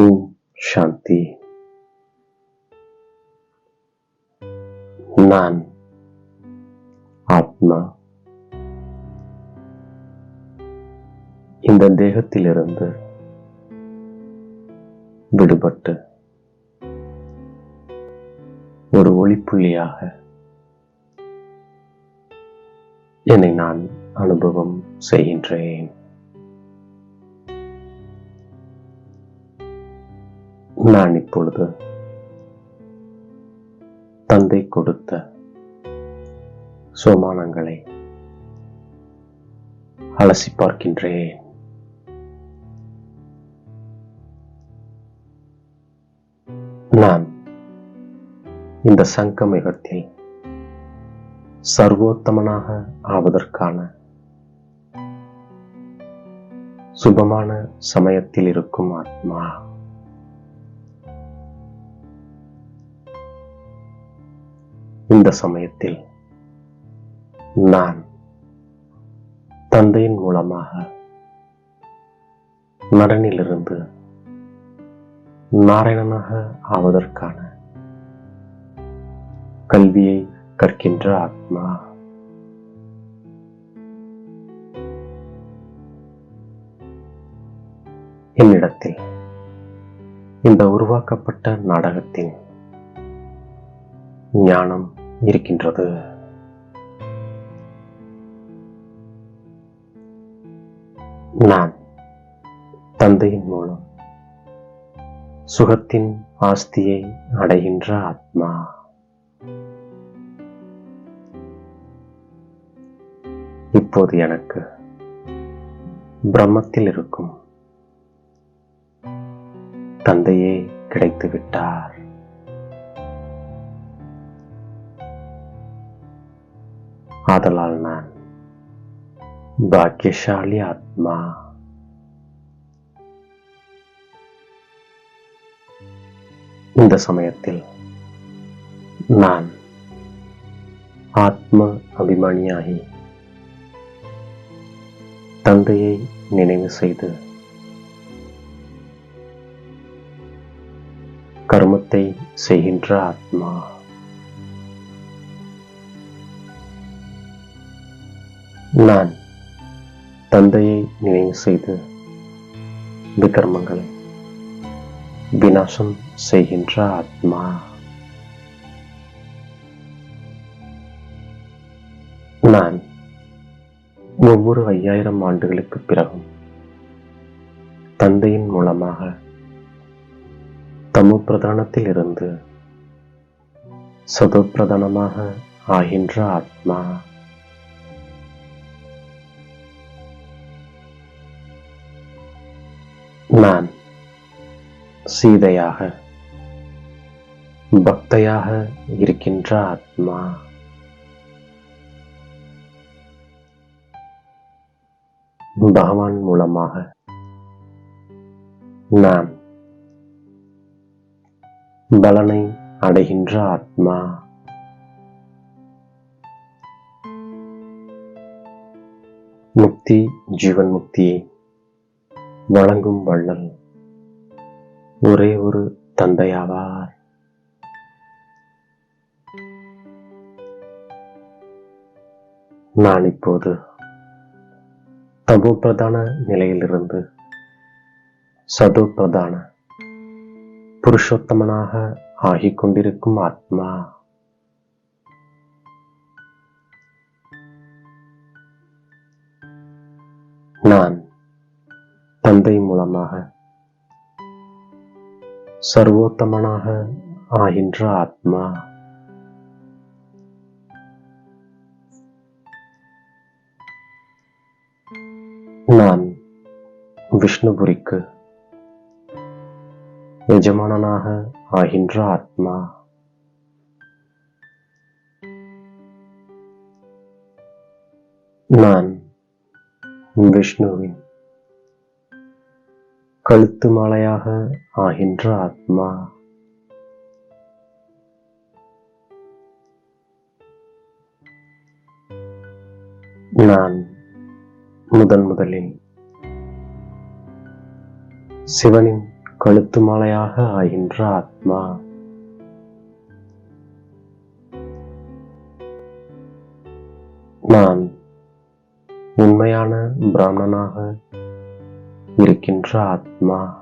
ஓம் சாந்தி. நான் ஆத்மா. இந்த தேகத்திலிருந்து விடுபட்டு ஒரு ஒளிப்புள்ளியாக என்னை நான் அனுபவம் செய்கின்றேன். நான் இப்பொழுது தந்தை கொடுத்த சோமானங்களை அலசி பார்க்கின்றேன். நான் இந்த சங்கமிகத்தில் சர்வோத்தமனாக ஆவதற்கான சுபமான சமயத்தில் இருக்கும் ஆத்மா. இந்த சமயத்தில் நான் தந்தையின் மூலமாக நடனிலிருந்து நாராயணனாக ஆவதற்கான கல்வியை கற்கின்ற ஆத்மா என்னிடத்தில் இந்த உருவாக்கப்பட்ட நாடகத்தின் ஞானம் இருக்கின்றது. நான் தந்தையின் மூலம் சுகத்தின் ஆஸ்தியை அடைகின்ற ஆத்மா. இப்போது எனக்கு பிரம்மத்தில் இருக்கும் தந்தையே கிடைத்து விட்டார் ஆதலால் நான் பாக்கியசாலி ஆத்மா இந்த சமயத்தில் நான் ஆத்ம அபிமானியாகி தந்தையை நினைவு செய்து கர்மத்தை செய்கின்ற ஆத்மா நான் தந்தையை நினைவு செய்து விக்ரமங்களை விநாசம் செய்கின்ற ஆத்மா. நான் ஒவ்வொரு ஐயாயிரம் ஆண்டுகளுக்கு பிறகும் தந்தையின் மூலமாக தமு பிரதானத்தில் இருந்து சதுப்பிரதானமாக ஆகின்ற ஆத்மா. நான் சீதையாக பக்தையாக இருக்கின்ற ஆத்மா. பகவான் மூலமாக நான் பலனை அடைகின்ற ஆத்மா. முக்தி ஜீவன் முக்தியை வழங்கும் வள்ளல் ஒரே ஒரு தந்தையாவார். நான் இப்போது தமோ பிரதான நிலையிலிருந்து சது பிரதான புருஷோத்தமனாக ஆகிக் கொண்டிருக்கும் ஆத்மா. நான் தந்தை சர்வோத்தமனாக ஆகின்ற ஆத்மா. நான் விஷ்ணுபுரிக்கு எஜமானனாக ஆகின்ற ஆத்மா. நான் விஷ்ணுவின் கழுத்து மாலையாக ஆகின்ற ஆத்மா. நான் முதன் முதலில் சிவனின் கழுத்து மாலையாக ஆகின்ற ஆத்மா. நான் உண்மையான பிராமணனாக இருக்கின்ற ஆத்மா.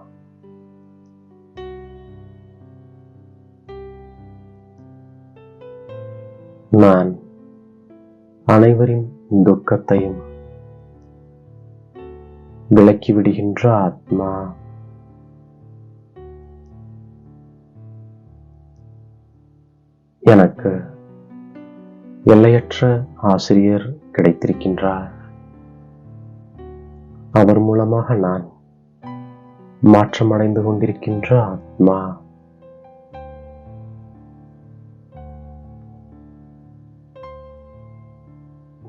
நான் அனைவரின் துக்கத்தையும் விலக்கிவிடுகின்ற ஆத்மா. எனக்கு எல்லையற்ற ஆசிரியர் கிடைத்திருக்கின்றார். அவர் மூலமாக நான் மாற்றமடைந்து கொண்டிருக்கின்ற ஆத்மா.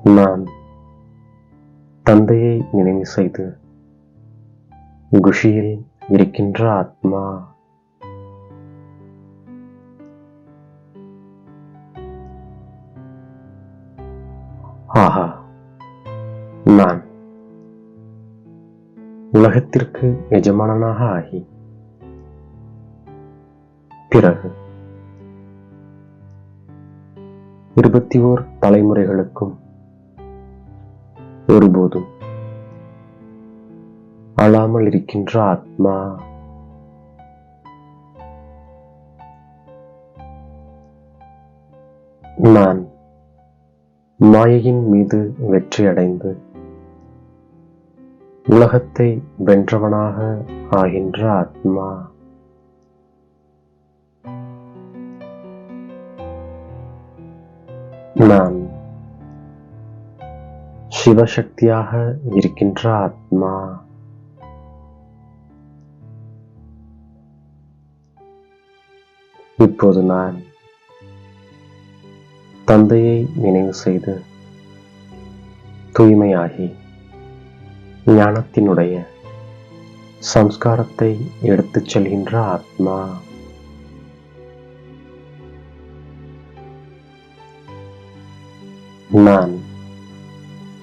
நான் தந்தையை நினைவு செய்து குஷியில் இருக்கின்ற ஆத்மா. உலகத்திற்கு எஜமானனாக ஆகி பிறகு இருபத்தி ஓர் தலைமுறைகளுக்கும் ஒருபோதும் அழாமல் இருக்கின்ற ஆத்மா நான் மாயையின் மீது வெற்றியடைந்து உலகத்தை வென்றவனாக ஆகின்ற ஆத்மா. நான் சிவசக்தியாக இருக்கின்ற ஆத்மா. இப்போது நான் தந்தையை நினைவு செய்து தூய்மையாகி ஞானத்தினுடைய சம்ஸ்காரத்தை எடுத்துச் செல்கின்ற ஆத்மா. நான்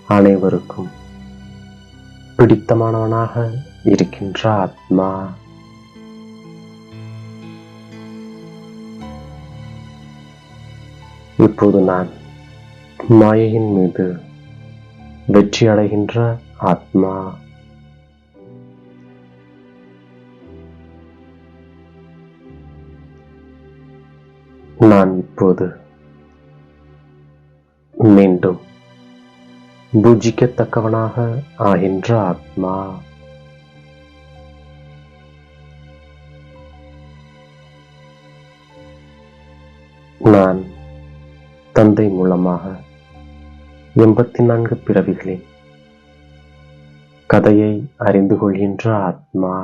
அனைவருக்கும் பிடித்தமானவனாக இருக்கின்ற ஆத்மா. இப்போது நான் மாயையின் மீது வெற்றி அடைகின்ற ஆத்மா. நான் இப்போது மீண்டும் பூஜிக்கத்தக்கவனாக ஆகின்ற ஆத்மா. நான் தந்தை மூலமாக எண்பத்தி நான்கு பிறவிகளின் கதையை அறிந்து கொள்கின்ற ஆத்மா.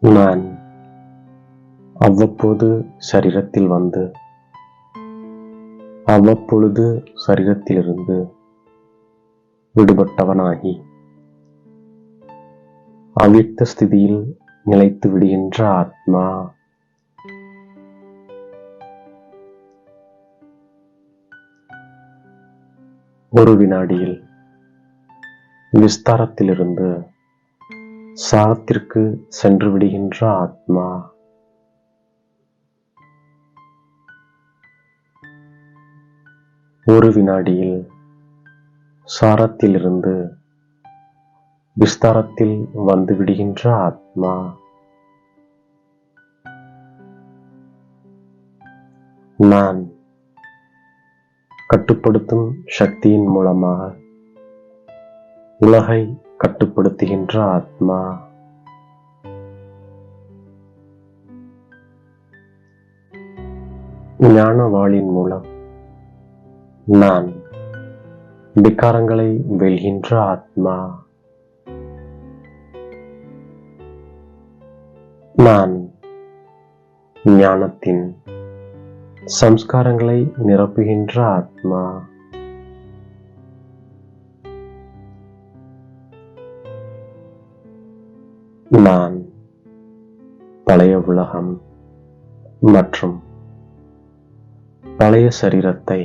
நான் அவ்வப்போது சரீரத்தில் வந்து அவ்வப்பொழுது சரீரத்திலிருந்து விடுபட்டவனாகி அவ்வியக்த ஸ்திதியில் நிலைத்து விடுகின்ற ஆத்மா. ஒரு வினாடியில் விஸ்தாரத்திலிருந்து சாரத்திற்கு சென்று விடுகின்ற ஆத்மா. ஒரு வினாடியில் சாரத்திலிருந்து விஸ்தாரத்தில் வந்து விடுகின்ற ஆத்மா. நான் கட்டுப்படுத்தும் சக்தியின் மூலமாக உலகை கட்டுப்படுத்துகின்ற ஆத்மா. ஞானவாளின் மூலம் நான் விகாரங்களை வெல்கின்ற ஆத்மா. நான் ஞானத்தின் சம்ஸ்காரங்களை நிரப்புகின்ற ஆத்மா நான் பழைய உலகம் மற்றும் பழைய சரீரத்தை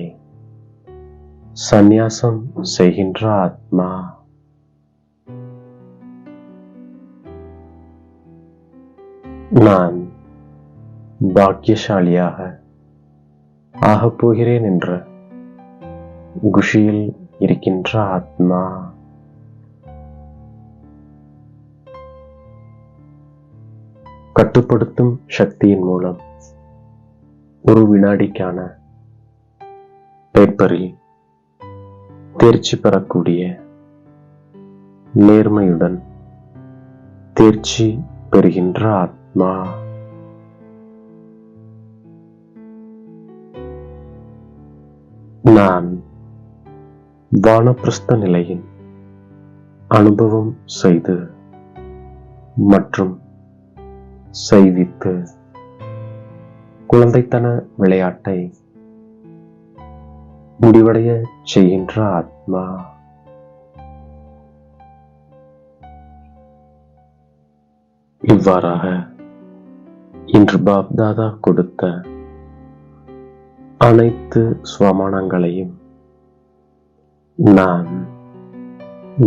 சந்நியாசம் செய்கின்ற ஆத்மா நான் பாக்கியசாலியாக ஆகப் போகிறேன் என்ற குஷியில் இருக்கின்ற ஆத்மா. கட்டுப்படுத்தும் சக்தியின் மூலம் ஒரு வினாடிக்கான பேப்பரில் தேர்ச்சி பெறக்கூடிய நேர்மையுடன் தேர்ச்சி பெறுகின்ற ஆத்மா. நான் வானப்பிரஸ்த நிலையின் அனுபவம் செய்து மற்றும் செய்வித்து குழந்தைத்தன விளையாட்டை முடிவடைய செய்கின்ற ஆத்மா. இவ்வாறாக இன்று பாப்தாதா கொடுத்த அனைத்து சுவமானங்களையும் நான்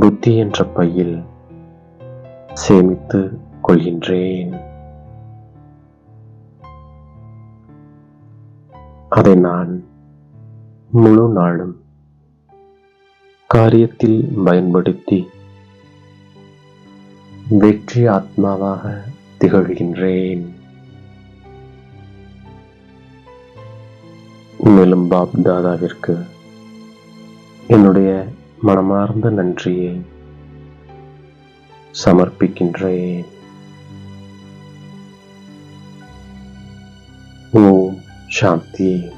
புத்தி என்ற பையில் சேமித்து கொள்கின்றேன். அதை நான் முழு நாளும் காரியத்தில் பயன்படுத்தி வெற்றி ஆத்மாவாக திகழ்கின்றேன். மேலும் பாப் தாதாவிற்கு என்னுடைய மனமார்ந்த நன்றியை சமர்ப்பிக்கின்றேன். ஓம் சாந்தி.